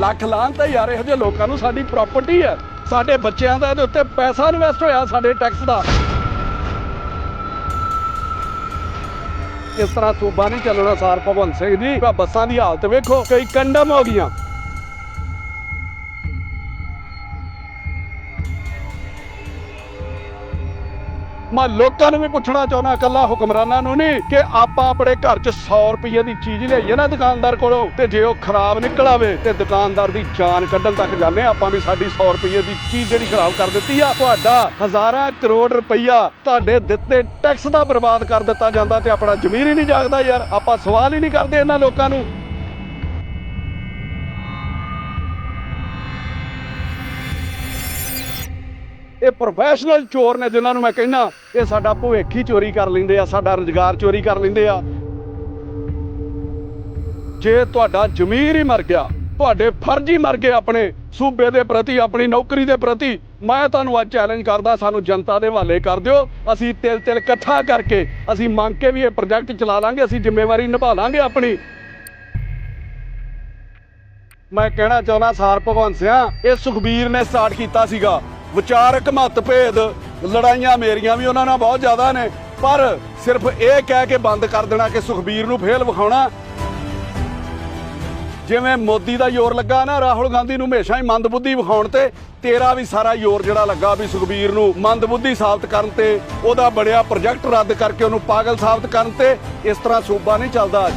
ਲੱਖ ਲਾਹਨਤ ਹੈ ਯਾਰ, ਇਹੋ ਜਿਹੇ ਲੋਕਾਂ ਨੂੰ ਸਾਡੀ ਪ੍ਰਾਪਰਟੀ ਹੈ। ਸਾਡੇ ਬੱਚਿਆਂ ਦਾ ਇਹਦੇ ਉੱਤੇ ਪੈਸਾ ਇਨਵੈਸਟ ਹੋਇਆ ਸਾਡੇ ਟੈਕਸ ਦਾ। ਇਸ ਤਰ੍ਹਾਂ ਸੂਬਾ ਨਹੀਂ ਚੱਲਣਾ, ਸਾਰ ਭਗਵੰਤ ਸਿੰਘ ਜੀ ਬੱਸਾਂ ਦੀ ਹਾਲਤ ਵੇਖੋ, ਕਈ ਕੰਡਮ ਹੋ ਗਈਆਂ। ਮੈਂ ਲੋਕਾਂ ਨੂੰ ਵੀ ਪੁੱਛਣਾ ਚਾਹੁੰਦਾ ਕੱਲਾ ਹੁਕਮਰਾਨਾਂ ਨੂੰ ਨਹੀਂ, ਕਿ ਆਪਾਂ ਆਪਣੇ ਘਰ 'ਚ 100 ਰੁਪਏ ਦੀ ਚੀਜ਼ ਲਿਆਈਏ ਨਾ ਦੁਕਾਨਦਾਰ ਕੋਲੋਂ, ਤੇ ਜੇ ਉਹ ਖਰਾਬ ਨਿਕਲ ਆਵੇ, ਤੇ ਦੁਕਾਨਦਾਰ ਦੀ ਜਾਨ ਕੱਢਣ ਤੱਕ ਜਾਂਦੇ ਹਾਂ, ਆਪਾਂ ਵੀ ਸਾਡੀ 100 ਰੁਪਏ ਦੀ ਚੀਜ਼ ਜਿਹੜੀ ਖਰਾਬ ਕਰ ਦਿੱਤੀ ਆ, ਤੁਹਾਡਾ ਹਜ਼ਾਰਾਂ ਕਰੋੜ ਰੁਪਈਆ ਤੁਹਾਡੇ ਦਿੱਤੇ ਟੈਕਸ ਦਾ ਬਰਬਾਦ ਕਰ ਦਿੱਤਾ ਜਾਂਦਾ, ਤੇ ਆਪਣਾ ਜ਼ਮੀਰ ਹੀ ਨਹੀਂ ਜਾਗਦਾ ਯਾਰ, ਆਪਾਂ ਸਵਾਲ ਹੀ ਨਹੀਂ ਕਰਦੇ ਇਹਨਾਂ ਲੋਕਾਂ ਨੂੰ। ਇਹ ਪ੍ਰੋਫੈਸ਼ਨਲ ਚੋਰ ਨੇ ਜਿਨ੍ਹਾਂ ਨੂੰ ਮੈਂ ਕਹਿੰਦਾ, ਇਹ ਸਾਡਾ ਭਵਿੱਖ ਹੀ ਚੋਰੀ ਕਰ ਲੈਂਦੇ ਆ, ਸਾਡਾ ਰੁਜ਼ਗਾਰ ਚੋਰੀ ਕਰ ਲੈਂਦੇ ਆ। ਜੇ ਤੁਹਾਡਾ ਜ਼ਮੀਰ ਹੀ ਮਰ ਗਿਆ, ਤੁਹਾਡੇ ਫਰਜ਼ ਹੀ ਮਰ ਗਏ ਆਪਣੇ ਸੂਬੇ ਦੇ ਪ੍ਰਤੀ, ਆਪਣੀ ਨੌਕਰੀ ਦੇ ਪ੍ਰਤੀ, ਮੈਂ ਤੁਹਾਨੂੰ ਅੱਜ ਚੈਲੰਜ ਕਰਦਾ, ਸਾਨੂੰ ਜਨਤਾ ਦੇ ਹਵਾਲੇ ਕਰ ਦਿਓ। ਅਸੀਂ ਤਿਲ ਤਿਲ ਇਕੱਠਾ ਕਰਕੇ, ਅਸੀਂ ਮੰਗ ਕੇ ਵੀ ਇਹ ਪ੍ਰੋਜੈਕਟ ਚਲਾ ਲਾਂਗੇ, ਅਸੀਂ ਜ਼ਿੰਮੇਵਾਰੀ ਨਿਭਾ ਲਾਂਗੇ ਆਪਣੀ। ਮੈਂ ਕਹਿਣਾ ਚਾਹੁੰਦਾ, ਸਾਰ ਭਗਵੰਤ ਸਿੰਘ ਇਹ ਸੁਖਬੀਰ ਨੇ ਸਟਾਰਟ ਕੀਤਾ ਸੀਗਾ। ਵਿਚਾਰਕ ਮਤਭੇਦ, ਲੜਾਈਆਂ ਮੇਰੀਆਂ ਵੀ ਉਹਨਾਂ ਨਾਲ ਬਹੁਤ ਜ਼ਿਆਦਾ ਨੇ, ਪਰ ਸਿਰਫ ਇਹ ਕਹਿ ਕੇ ਬੰਦ ਕਰ ਦੇਣਾ ਕਿ ਸੁਖਬੀਰ ਨੂੰ ਫੇਲ ਵਿਖਾਉਣਾ। ਜਿਵੇਂ ਮੋਦੀ ਦਾ ਜ਼ੋਰ ਲੱਗਾ ਨਾ, ਰਾਹੁਲ ਗਾਂਧੀ ਨੂੰ ਹਮੇਸ਼ਾ ਹੀ ਮੰਦਬੁੱਧੀ ਵਿਖਾਉਣ ਤੇ, ਤੇਰਾ ਵੀ ਸਾਰਾ ਜ਼ੋਰ ਜਿਹੜਾ ਲੱਗਾ ਵੀ ਸੁਖਬੀਰ ਨੂੰ ਮੰਦਬੁੱਧੀ ਸਾਬਤ ਕਰਨ ਤੇ, ਉਹਦਾ ਬਣਿਆ ਪ੍ਰੋਜੈਕਟ ਰੱਦ ਕਰਕੇ ਉਹਨੂੰ ਪਾਗਲ ਸਾਬਤ ਕਰਨ ਤੇ, ਇਸ ਤਰ੍ਹਾਂ ਸੂਬਾ ਨਹੀਂ ਚੱਲਦਾ ਅੱਜ।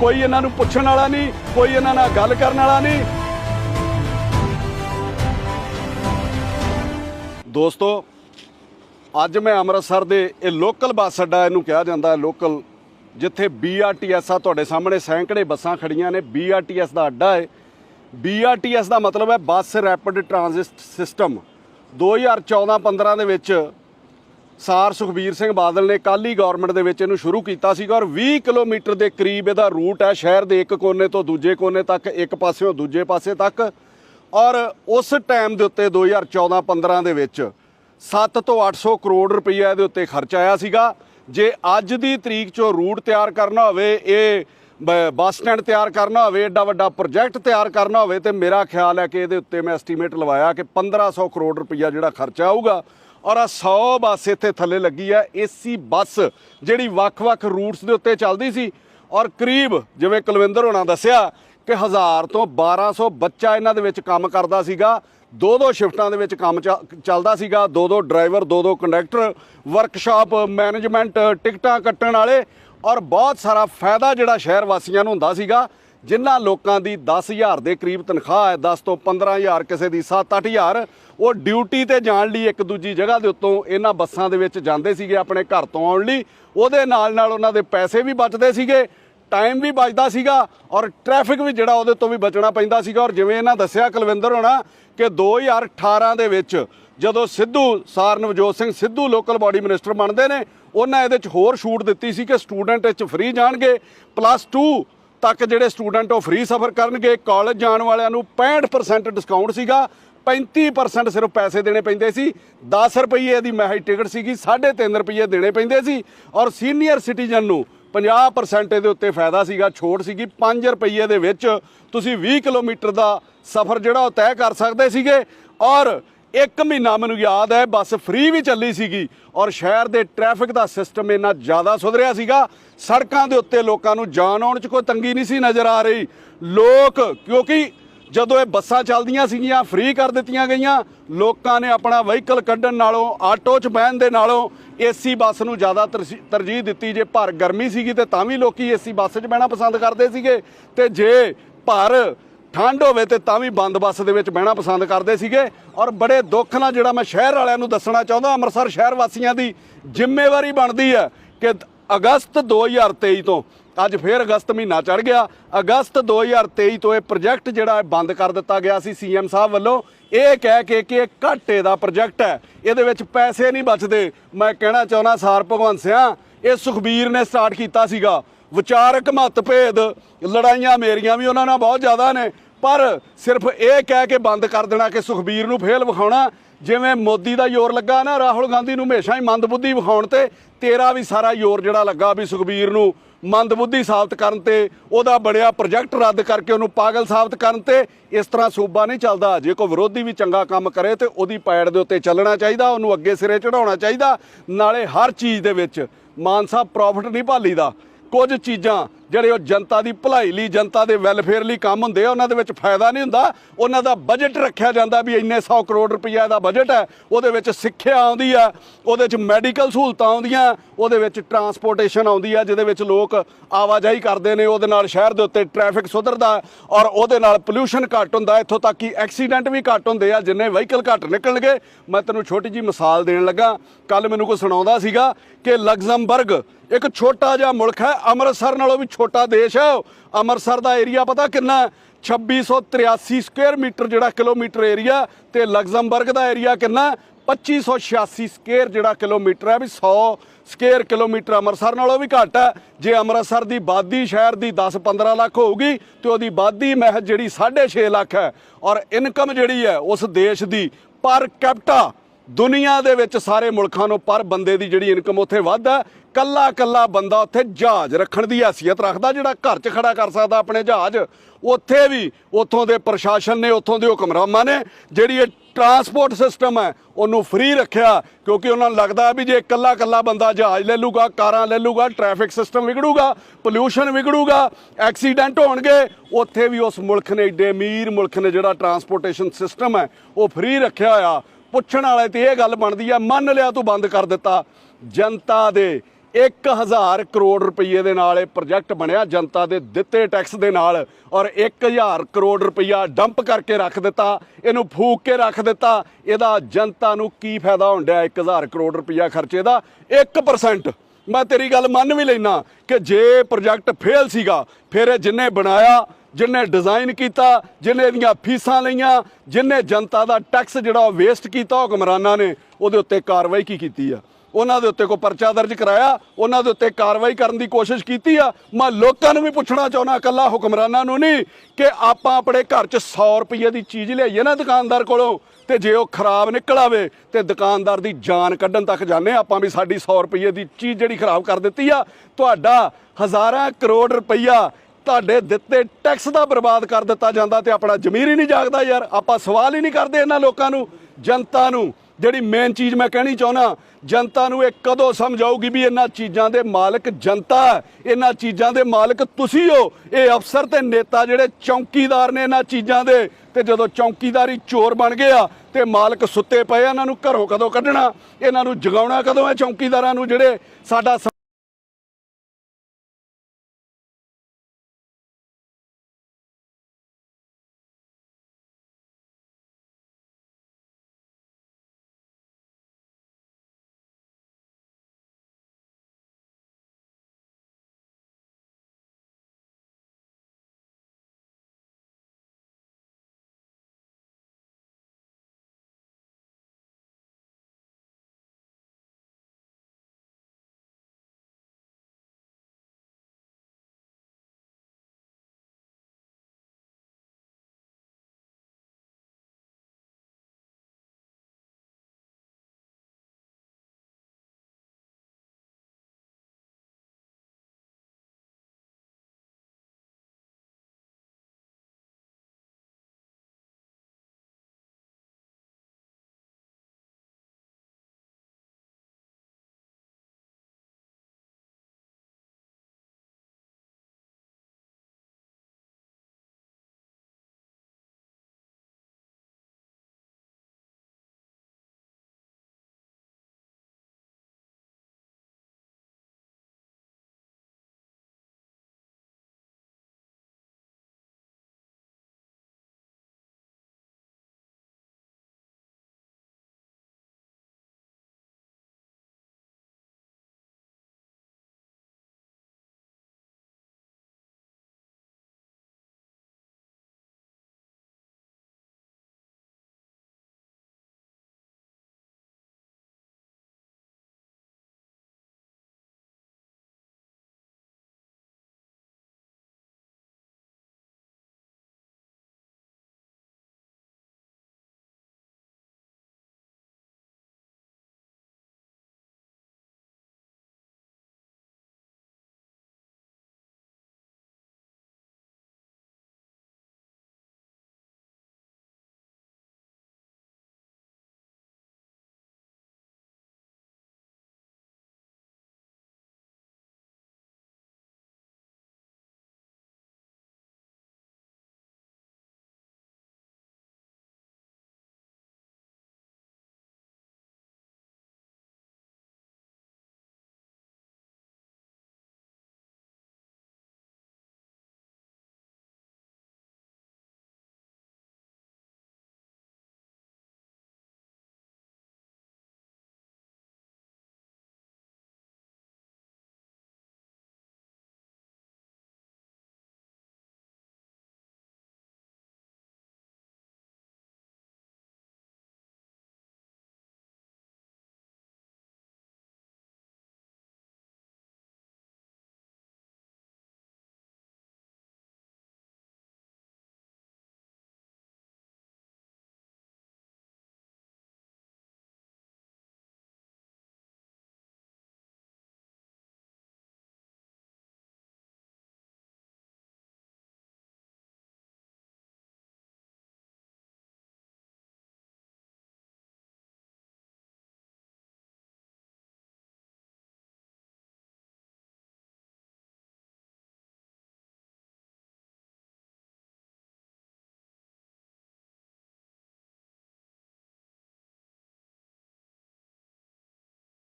ਕੋਈ ਇਹਨਾਂ ਨੂੰ ਪੁੱਛਣ ਵਾਲਾ ਨਹੀਂ, ਕੋਈ ਇਹਨਾਂ ਨਾਲ ਗੱਲ ਕਰਨ ਵਾਲਾ ਨਹੀਂ ਦੋਸਤੋ, ਅੱਜ ਮੈਂ ਅੰਮ੍ਰਿਤਸਰ ਦੇ ਇਹ ਲੋਕਲ ਬੱਸ ਅੱਡਾ ਇਹਨੂੰ ਕਿਹਾ ਜਾਂਦਾ ਹੈ ਲੋਕਲ ਜਿੱਥੇ BRTS ਆ ਤੁਹਾਡੇ ਸਾਹਮਣੇ, ਸੈਂਕੜੇ ਬੱਸਾਂ ਖੜੀਆਂ ਨੇ BRTS ਦਾ ਅੱਡਾ ਹੈ। BRTS ਦਾ ਮਤਲਬ ਹੈ ਬੱਸ ਰੈਪਿਡ ਟ੍ਰਾਂਜ਼ਿਟ ਸਿਸਟਮ 2014-15 ਦੇ ਵਿੱਚ ਸਾਰ ਸੁਖਬੀਰ ਸਿੰਘ ਬਾਦਲ ਨੇ ਕਾਲੀ ਗਵਰਨਮੈਂਟ ਦੇ ਵਿੱਚ ਇਹਨੂੰ ਸ਼ੁਰੂ ਕੀਤਾ ਸੀਗਾ ਔਰ 20 ਕਿਲੋਮੀਟਰ ਦੇ ਕਰੀਬ ਇਹਦਾ ਰੂਟ ਹੈ, ਸ਼ਹਿਰ ਦੇ ਇੱਕ ਕੋਨੇ ਤੋਂ ਦੂਜੇ ਕੋਨੇ ਤੱਕ, ਇੱਕ ਪਾਸਿਓਂ ਦੂਜੇ ਪਾਸੇ ਤੱਕ। ਔਰ ਉਸ ਟਾਈਮ ਦੇ ਉੱਤੇ 2014-15 ਦੇ ਵਿੱਚ 7 ਤੋਂ 800 ਕਰੋੜ ਰੁਪਈਆ ਇਹਦੇ ਉੱਤੇ ਖਰਚ ਆਇਆ ਸੀਗਾ। ਜੇ ਅੱਜ ਦੀ ਤਰੀਕ 'ਚੋਂ ਰੂਟ ਤਿਆਰ ਕਰਨਾ ਹੋਵੇ, ਇਹ ਬ- ਬੱਸ ਸਟੈਂਡ ਤਿਆਰ ਕਰਨਾ ਹੋਵੇ, ਏਡਾ ਵੱਡਾ ਪ੍ਰੋਜੈਕਟ ਤਿਆਰ ਕਰਨਾ ਹੋਵੇ, ਤੇ ਮੇਰਾ ਖਿਆਲ ਹੈ ਕਿ ਇਹਦੇ ਉੱਤੇ ਮੈਂ ਐਸਟੀਮੇਟ ਲਵਾਇਆ ਕਿ 1500 ਕਰੋੜ ਰੁਪਈਆ ਜਿਹੜਾ ਖਰਚਾ ਆਊਗਾ। ਔਰ ਆ 100 ਬੱਸ ਇੱਥੇ ਥੱਲੇ ਲੱਗੀ ਹੈ, ਏਸੀ ਬੱਸ ਜਿਹੜੀ ਵੱਖ-ਵੱਖ ਰੂਟਸ ਦੇ ਉੱਤੇ ਚੱਲਦੀ ਸੀ। ਔਰ ਕਰੀਬ, ਜਿਵੇਂ ਕੁਲਵਿੰਦਰ ਹੋਣਾ ਦੱਸਿਆ ਕਿ 1000 ਤੋਂ 1200 ਬੱਚਾ ਇਹਨਾਂ ਦੇ ਵਿੱਚ ਕੰਮ ਕਰਦਾ ਸੀਗਾ, ਦੋ ਦੋ ਸ਼ਿਫਟਾਂ ਦੇ ਵਿੱਚ ਕੰਮ ਚ- ਚੱਲਦਾ ਸੀਗਾ, ਦੋ ਦੋ ਡਰਾਈਵਰ, ਦੋ ਦੋ ਕੰਡਕਟਰ, ਵਰਕਸ਼ਾਪ ਮੈਨੇਜਮੈਂਟ, ਟਿਕਟਾਂ ਕੱਟਣ ਵਾਲੇ ਔਰ ਬਹੁਤ ਸਾਰਾ ਫਾਇਦਾ ਜਿਹੜਾ ਸ਼ਹਿਰ ਵਾਸੀਆਂ ਨੂੰ ਹੁੰਦਾ ਸੀਗਾ, ਜਿਨ੍ਹਾਂ ਲੋਕਾਂ ਦੀ 10000 ਦੇ ਕਰੀਬ ਤਨਖਾਹ ਹੈ 10 ਤੋਂ 15000 ਕਿਸੇ ਦੀ 7-8000 ਉਹ ਡਿਊਟੀ ਤੇ ਜਾਣ ਲਈ ਇੱਕ ਦੂਜੀ ਜਗ੍ਹਾ ਦੇ ਉੱਤੋਂ ਇਹਨਾਂ ਬੱਸਾਂ ਦੇ ਵਿੱਚ ਜਾਂਦੇ ਸੀਗੇ ਆਪਣੇ ਘਰ ਤੋਂ ਆਉਣ ਲਈ, ਉਹਦੇ ਨਾਲ ਨਾਲ ਉਹਨਾਂ ਦੇ ਪੈਸੇ ਵੀ ਬਚਦੇ ਸੀਗੇ ਟਾਈਮ ਵੀ ਬਚਦਾ ਸੀਗਾ ਔਰ ਟ੍ਰੈਫਿਕ ਵੀ ਜਿਹੜਾ ਉਹਦੇ ਤੋਂ ਵੀ ਬਚਣਾ ਪੈਂਦਾ ਸੀਗਾ। ਔਰ ਜਿਵੇਂ ਇਹਨਾਂ ਦੱਸਿਆ ਕੁਲਵਿੰਦਰ ਹੋਣਾ ਕਿ 2018 ਦੇ ਵਿੱਚ ਜਦੋਂ ਸਿੱਧੂ, ਸਾਰ Navjot Singh Sidhu local body minister ਬਣਦੇ ਨੇ, ਉਹਨਾਂ ਇਹਦੇ 'ਚ ਹੋਰ ਛੂਟ ਦਿੱਤੀ ਸੀ ਕਿ ਸਟੂਡੈਂਟ ਇਹ 'ਚ ਫ੍ਰੀ ਜਾਣਗੇ। ਪਲੱਸ 2 ਤੱਕ ਜਿਹੜੇ ਸਟੂਡੈਂਟ ਉਹ ਫ੍ਰੀ ਸਫ਼ਰ ਕਰਨਗੇ। ਕਾਲਜ ਜਾਣ ਵਾਲਿਆਂ ਨੂੰ 65% ਡਿਸਕਾਊਂਟ ਸੀਗਾ। 35% ਸਿਰਫ ਪੈਸੇ ਦੇਣੇ ਪੈਂਦੇ ਸੀ। 10 ਰੁਪਏ ਦੀ ਮਹਿਜ ਟਿਕਟ ਸੀਗੀ। 3.5 ਰੁਪਏ ਦੇਣੇ ਪੈਂਦੇ ਸੀ। ਔਰ ਸੀਨੀਅਰ ਸਿਟੀਜ਼ਨ ਨੂੰ 50% ਇਹਦੇ ਉੱਤੇ ਫਾਇਦਾ ਸੀਗਾ, ਛੋਟ ਸੀਗੀ। 5 ਰੁਪਏ ਦੇ ਵਿੱਚ ਤੁਸੀਂ 20 ਕਿਲੋਮੀਟਰ ਦਾ ਸਫ਼ਰ ਜਿਹੜਾ ਉਹ ਤੈਅ ਕਰ ਸਕਦੇ ਸੀਗੇ। ਔਰ ਇੱਕ ਮਹੀਨਾ ਮੈਨੂੰ ਯਾਦ ਹੈ, ਬੱਸ ਫ੍ਰੀ ਵੀ ਚੱਲੀ ਸੀਗੀ ਔਰ ਸ਼ਹਿਰ ਦੇ ਟ੍ਰੈਫਿਕ ਦਾ ਸਿਸਟਮ ਇੰਨਾ ਜ਼ਿਆਦਾ ਸੁਧਰਿਆ ਸੀਗਾ। ਸੜਕਾਂ ਦੇ ਉੱਤੇ ਲੋਕਾਂ ਨੂੰ ਜਾਣ ਆਉਣ 'ਚ ਕੋਈ ਤੰਗੀ ਨਹੀਂ ਸੀ ਨਜ਼ਰ ਆ ਰਹੀ। ਲੋਕ, ਕਿਉਂਕਿ ਜਦੋਂ ਇਹ ਬੱਸਾਂ ਚੱਲਦੀਆਂ ਸੀਗੀਆਂ ਫ੍ਰੀ ਕਰ ਦਿੱਤੀਆਂ ਗਈਆਂ, ਲੋਕਾਂ ਨੇ ਆਪਣਾ ਵਹੀਕਲ ਕੱਢਣ ਨਾਲੋਂ, ਆਟੋ 'ਚ ਬਹਿਣ ਦੇ ਨਾਲੋਂ ਏਸੀ ਬੱਸ ਨੂੰ ਜ਼ਿਆਦਾ ਤਰਸੀ- ਤਰਜੀਹ ਦਿੱਤੀ ਜੇ ਭਰ ਗਰਮੀ ਸੀਗੀ ਤੇ ਤਾਂ ਵੀ ਲੋਕੀ ਏਸੀ ਬੱਸ 'ਚ ਬਹਿਣਾ ਪਸੰਦ ਕਰਦੇ ਸੀਗੇ ਤੇ ਜੇ ਭਰ ਠੰਡ ਹੋਵੇ ਤੇ ਤਾਂ ਵੀ ਬੰਦ ਬੱਸ ਦੇ ਵਿੱਚ ਬਹਿਣਾ ਪਸੰਦ ਕਰਦੇ ਸੀਗੇ। ਔਰ ਬੜੇ ਦੁੱਖ ਨਾਲ ਜਿਹੜਾ ਮੈਂ ਸ਼ਹਿਰ ਵਾਲਿਆਂ ਨੂੰ ਦੱਸਣਾ ਚਾਹੁੰਦਾ, ਅੰਮ੍ਰਿਤਸਰ ਸ਼ਹਿਰ ਵਾਸੀਆਂ ਦੀ ਜ਼ਿੰਮੇਵਾਰੀ ਬਣਦੀ ਹੈ ਕਿ ਅਗਸਤ 2023 ਤੋਂ। ਅੱਜ ਫੇਰ ਅਗਸਤ ਮਹੀਨਾ ਚੜ ਗਿਆ। ਅਗਸਤ 2023 ਤੋਂ ਇਹ ਪ੍ਰੋਜੈਕਟ ਜਿਹੜਾ ਹੈ ਬੰਦ ਕਰ ਦਿੱਤਾ ਗਿਆ ਸੀ ਸੀਐਮ ਸਾਹਿਬ ਵੱਲੋਂ। ਇਹ ਕਹਿ ਕੇ ਕਿ ਇਹ ਘਾਟੇ ਦਾ ਪ੍ਰੋਜੈਕਟ ਹੈ। ਇਹਦੇ ਵਿੱਚ ਪੈਸੇ ਨਹੀਂ ਬਚਦੇ। ਮੈਂ ਕਹਿਣਾ ਚਾਹੁੰਦਾ ਸਾਰ ਭਗਵੰਤ ਸਿਆ, ਇਹ ਸੁਖਬੀਰ ਨੇ ਸਟਾਰਟ ਕੀਤਾ ਸੀਗਾ। ਵਿਚਾਰਕ ਮਤਭੇਦ, ਲੜਾਈਆਂ ਮੇਰੀਆਂ ਵੀ ਉਹਨਾਂ ਨਾਲ ਬਹੁਤ ਜ਼ਿਆਦਾ ਨੇ। ਪਰ ਸਿਰਫ ਇਹ ਕਹਿ ਕੇ ਬੰਦ ਕਰ ਦੇਣਾ ਕਿ ਸੁਖਬੀਰ ਨੂੰ ਫੇਲ ਵਿਖਾਉਣਾ, ਜਿਵੇਂ ਮੋਦੀ ਦਾ ਜ਼ੋਰ ਲੱਗਾ ਨਾ, ਰਾਹੁਲ ਗਾਂਧੀ ਨੂੰ ਹਮੇਸ਼ਾ ਹੀ ਮੰਦਬੁੱਧੀ ਵਿਖਾਉਣ ਤੇ ਤੇਰਾ ਵੀ ਸਾਰਾ ਜ਼ੋਰ ਜਿਹੜਾ ਲੱਗਾ ਵੀ ਸੁਖਬੀਰ ਨੂੰ ਮੰਦਬੁੱਧੀ ਸਾਬਤ ਕਰਨ ਤੇ, ਉਹਦਾ ਬਣਿਆ ਪ੍ਰੋਜੈਕਟ ਰੱਦ ਕਰਕੇ ਉਹਨੂੰ ਪਾਗਲ ਸਾਬਤ ਕਰਨ ਤੇ, ਇਸ ਤਰ੍ਹਾਂ ਸੂਬਾ ਨਹੀਂ ਚੱਲਦਾ। ਜੇ ਕੋਈ ਵਿਰੋਧੀ ਵੀ ਚੰਗਾ ਕੰਮ ਕਰੇ ਤੇ ਉਹਦੀ ਪੈੜ ਦੇ ਉੱਤੇ ਚੱਲਣਾ ਚਾਹੀਦਾ, ਉਹਨੂੰ ਅੱਗੇ ਸਿਰੇ ਚੜਾਉਣਾ ਚਾਹੀਦਾ। ਨਾਲੇ ਹਰ ਚੀਜ਼ ਦੇ ਵਿੱਚ ਮਾਨ ਸਾਹਿਬ ਪ੍ਰੋਫਿਟ ਨਹੀਂ ਭਾਲੀਦਾ। ਕੁਝ ਚੀਜ਼ਾਂ ਜਿਹੜੇ ਉਹ ਜਨਤਾ ਦੀ ਭਲਾਈ ਲਈ, ਜਨਤਾ ਦੇ ਵੈਲਫੇਅਰ ਲਈ ਕੰਮ ਹੁੰਦੇ ਆ, ਉਹਨਾਂ ਦੇ ਵਿੱਚ ਫਾਇਦਾ ਨਹੀਂ ਹੁੰਦਾ। ਉਹਨਾਂ ਦਾ ਬਜਟ ਰੱਖਿਆ ਜਾਂਦਾ ਵੀ ਇੰਨੇ 100 ਕਰੋੜ ਰੁਪਈਆ ਦਾ ਬਜਟ ਹੈ, ਉਹਦੇ ਵਿੱਚ ਸਿੱਖਿਆ ਆਉਂਦੀ ਆ, ਉਹਦੇ ਵਿੱਚ ਮੈਡੀਕਲ ਸਹੂਲਤਾਂ ਆਉਂਦੀਆਂ, ਉਹਦੇ ਵਿੱਚ ਟਰਾਂਸਪੋਰਟੇਸ਼ਨ ਆਉਂਦੀ ਆ, ਜਿਹਦੇ ਵਿੱਚ ਲੋਕ ਆਵਾਜਾਈ ਕਰਦੇ ਨੇ, ਉਹਦੇ ਨਾਲ ਸ਼ਹਿਰ ਦੇ ਉੱਤੇ ਟ੍ਰੈਫਿਕ ਸੁਧਰਦਾ ਔਰ ਉਹਦੇ ਨਾਲ ਪੋਲਿਊਸ਼ਨ ਘੱਟ ਹੁੰਦਾ, ਇੱਥੋਂ ਤੱਕ ਕਿ ਐਕਸੀਡੈਂਟ ਵੀ ਘੱਟ ਹੁੰਦੇ ਆ, ਜਿੰਨੇ ਵਹੀਕਲ ਘੱਟ ਨਿਕਲਣਗੇ। ਮੈਂ ਤੈਨੂੰ ਛੋਟੀ ਜੀ ਮਿਸਾਲ ਦੇਣ ਲੱਗਾ ਕੱਲ ਮੈਨੂੰ ਕੋਈ ਸੁਣਾਉਂਦਾ ਸੀਗਾ ਕਿ ਲਗਜ਼ਮਬਰਗ ਇੱਕ ਛੋਟਾ ਜਿਹਾ ਮੁਲਕ ਹੈ, ਅੰਮ੍ਰਿਤਸਰ ਨਾਲੋਂ ਵੀ ਛੋਟਾ ਦੇਸ਼ ਹੈ ਉਹ। ਅੰਮ੍ਰਿਤਸਰ ਦਾ ਏਰੀਆ ਪਤਾ ਕਿੰਨਾ ਹੈ? 2683 ਸਕੁਅਰ ਮੀਟਰ ਜਿਹੜਾ ਕਿਲੋਮੀਟਰ ਏਰੀਆ ਤੇ ਲਗਜ਼ਮਬਰਗ ਦਾ ਏਰੀਆ ਕਿੰਨਾ ਹੈ? 2586 ਸਕੁਅਰ ਜਿਹੜਾ ਕਿਲੋਮੀਟਰ ਹੈ, ਵੀ 100 ਸਕੁਅਰ ਕਿਲੋਮੀਟਰ ਅੰਮ੍ਰਿਤਸਰ ਨਾਲੋਂ ਵੀ ਘੱਟ ਹੈ ਜੇ ਅੰਮ੍ਰਿਤਸਰ ਦੀ ਬਾਦੀ ਸ਼ਹਿਰ ਦੀ 10-15 ਲੱਖ ਹੋਊਗੀ, ਤੇ ਉਹਦੀ ਬਾਦੀ ਮਹਿਜ ਜਿਹੜੀ 6.5 ਲੱਖ ਹੈ ਔਰ ਇਨਕਮ ਜਿਹੜੀ ਹੈ, ਉਸ ਦੇਸ਼ ਦੀ ਪਰ ਕੈਪਟਾ ਦੁਨੀਆ ਦੇ ਵਿੱਚ ਸਾਰੇ ਮੁਲਕਾਂ ਨੂੰ ਪਰ ਬੰਦੇ ਦੀ ਜਿਹੜੀ ਇਨਕਮ ਉੱਥੇ ਵੱਧ ਹੈ ਕੱਲਾ ਕੱਲਾ ਬੰਦਾ ਉੱਥੇ ਜਹਾਜ਼ ਰੱਖਣ ਦੀ ਹیثیت ਰੱਖਦਾ, ਜਿਹੜਾ ਘਰ 'ਚ ਖੜਾ ਕਰ ਸਕਦਾ ਆਪਣੇ ਜਹਾਜ਼। ਉੱਥੇ ਵੀ ਉੱਥੋਂ ਦੇ ਪ੍ਰਸ਼ਾਸਨ ਨੇ, ਉੱਥੋਂ ਦੇ ਹੁਕਮਰਾਨਾਂ ਨੇ ਜਿਹੜੀ ਇਹ ਟਰਾਂਸਪੋਰਟ ਸਿਸਟਮ ਹੈ, ਉਹਨੂੰ ਫ੍ਰੀ ਰੱਖਿਆ, ਕਿਉਂਕਿ ਉਹਨਾਂ ਨੂੰ ਲੱਗਦਾ ਵੀ ਜੇ ਇਕੱਲਾ ਇਕੱਲਾ ਬੰਦਾ ਜਹਾਜ਼ ਲੈ ਲੂਗਾ, ਕਾਰਾਂ ਲੈ ਲੂਗਾ, ਟ੍ਰੈਫਿਕ ਸਿਸਟਮ ਵਿਗੜੂਗਾ, ਪੋਲੂਸ਼ਨ ਵਿਗੜੂਗਾ, ਐਕਸੀਡੈਂਟ ਹੋਣਗੇ, ਉੱਥੇ ਵੀ ਉਸ ਮੁਲਕ ਨੇ, ਏਡੇ ਅਮੀਰ ਮੁਲਕ ਨੇ ਜਿਹੜਾ ਟਰਾਂਸਪੋਰਟੇਸ਼ਨ ਸਿਸਟਮ ਹੈ, ਉਹ ਫ੍ਰੀ ਰੱਖਿਆ ਹੋਇਆ। ਪੁੱਛਣ ਵਾਲੇ ਤੇ ਇਹ ਗੱਲ ਬਣਦੀ ਆ, ਮੰਨ ਲਿਆ ਤੂੰ ਬੰਦ ਕਰ ਦਿੱਤਾ। ਜਨਤਾ ਦੇ 1000 ਕਰੋੜ ਰੁਪਏ ਦੇ ਨਾਲ ਇਹ ਪ੍ਰੋਜੈਕਟ ਬਣਿਆ, ਜਨਤਾ ਦੇ ਦਿੱਤੇ ਟੈਕਸ ਦੇ ਨਾਲ, ਔਰ 1000 ਕਰੋੜ ਰੁਪਇਆ ਡੰਪ ਕਰਕੇ ਰੱਖ ਦਿੱਤਾ, ਇਹਨੂੰ ਫੂਕ ਕੇ ਰੱਖ ਦਿੱਤਾ, ਇਹਦਾ ਜਨਤਾ ਨੂੰ ਕੀ ਫਾਇਦਾ ਹੁੰਦਾ 1000 ਕਰੋੜ ਰੁਪਇਆ ਖਰਚੇ ਦਾ? 1% ਮੈਂ ਤੇਰੀ ਗੱਲ ਮੰਨ ਵੀ ਲੈਣਾ ਕਿ ਜੇ ਪ੍ਰੋਜੈਕਟ ਫੇਲ ਸੀਗਾ, ਫਿਰ ਇਹ ਜਿੰਨੇ ਬਣਾਇਆ ਜਿਨੇ ਡਿਜ਼ਾਈਨ ਕੀਤਾ ਜਿਨੇ ਇਹਦੀਆਂ ਫੀਸਾਂ ਲਈਆਂ ਜਿਨੇ ਜਨਤਾ ਦਾ ਟੈਕਸ ਜਿਹੜਾ ਵੇਸਟ ਕੀਤਾ ਹੁਕਮਰਾਨਾਂ ਨੇ, ਉਹਦੇ ਉੱਤੇ ਕਾਰਵਾਈ ਕੀ ਕੀਤੀ ਆ? ਉਹਨਾਂ ਦੇ ਉੱਤੇ ਕੋਈ ਪਰਚਾ ਦਰਜ ਕਰਾਇਆ? ਉਹਨਾਂ ਦੇ ਉੱਤੇ ਕਾਰਵਾਈ ਕਰਨ ਦੀ ਕੋਸ਼ਿਸ਼ ਕੀਤੀ ਆ? ਮੈਂ ਲੋਕਾਂ ਨੂੰ ਵੀ ਪੁੱਛਣਾ ਚਾਹੁੰਦਾ, ਇਕੱਲਾ ਹੁਕਮਰਾਨਾਂ ਨੂੰ ਨਹੀਂ, ਕਿ ਆਪਾਂ ਆਪਣੇ ਘਰ 'ਚ 100 ਰੁਪਏ ਦੀ ਚੀਜ਼ ਲਿਆਈਏ ਨਾ ਦੁਕਾਨਦਾਰ ਕੋਲੋਂ, ਤੇ ਜੇ ਉਹ ਖਰਾਬ ਨਿਕਲ ਆਵੇ, ਤੇ ਦੁਕਾਨਦਾਰ ਦੀ ਜਾਨ ਕੱਢਣ ਤੱਕ ਜਾਂਦੇ ਆਪਾਂ ਵੀ ਸਾਡੀ 100 ਰੁਪਏ ਦੀ ਚੀਜ਼ ਜਿਹੜੀ ਖਰਾਬ ਕਰ ਦਿੱਤੀ ਆ, ਤੁਹਾਡਾ ਹਜ਼ਾਰਾਂ ਕਰੋੜ ਰੁਪਈਆ ਤੁਹਾਡੇ ਦਿੱਤੇ ਟੈਕਸ ਦਾ ਬਰਬਾਦ ਕਰ ਦਿੱਤਾ ਜਾਂਦਾ ਤੇ ਆਪਣਾ ਜ਼ਮੀਰ ਹੀ ਨਹੀਂ ਜਾਗਦਾ ਯਾਰ। ਆਪਾਂ ਸਵਾਲ ਹੀ ਨਹੀਂ ਕਰਦੇ ਇਹਨਾਂ ਲੋਕਾਂ ਨੂੰ, ਜਨਤਾ ਨੂੰ। ਜਿਹੜੀ ਮੇਨ ਚੀਜ਼ ਮੈਂ ਕਹਿਣੀ ਚਾਹੁੰਦਾ, ਜਨਤਾ ਨੂੰ ਇਹ ਕਦੋਂ ਸਮਝ ਆਊਗੀ ਵੀ ਇਹਨਾਂ ਚੀਜ਼ਾਂ ਦੇ ਮਾਲਕ ਜਨਤਾ ਹੈ? ਇਹਨਾਂ ਚੀਜ਼ਾਂ ਦੇ ਮਾਲਕ ਤੁਸੀਂ ਹੋ। ਇਹ ਅਫਸਰ ਤੇ ਨੇਤਾ ਜਿਹੜੇ ਚੌਕੀਦਾਰ ਨੇ ਇਹਨਾਂ ਚੀਜ਼ਾਂ ਦੇ। ਤੇ ਜਦੋਂ ਚੌਕੀਦਾਰੀ ਚੋਰ ਬਣ ਗਏ ਆ, ਤੇ ਮਾਲਕ ਸੁੱਤੇ ਪਏ ਇਹਨਾਂ ਨੂੰ ਘਰੋਂ ਕਦੋਂ ਕੱਢਣਾ? ਇਹਨਾਂ ਨੂੰ ਜਗਾਉਣਾ ਕਦੋਂ ਹੈ ਚੌਕੀਦਾਰਾਂ ਨੂੰ ਜਿਹੜੇ ਸਾਡਾ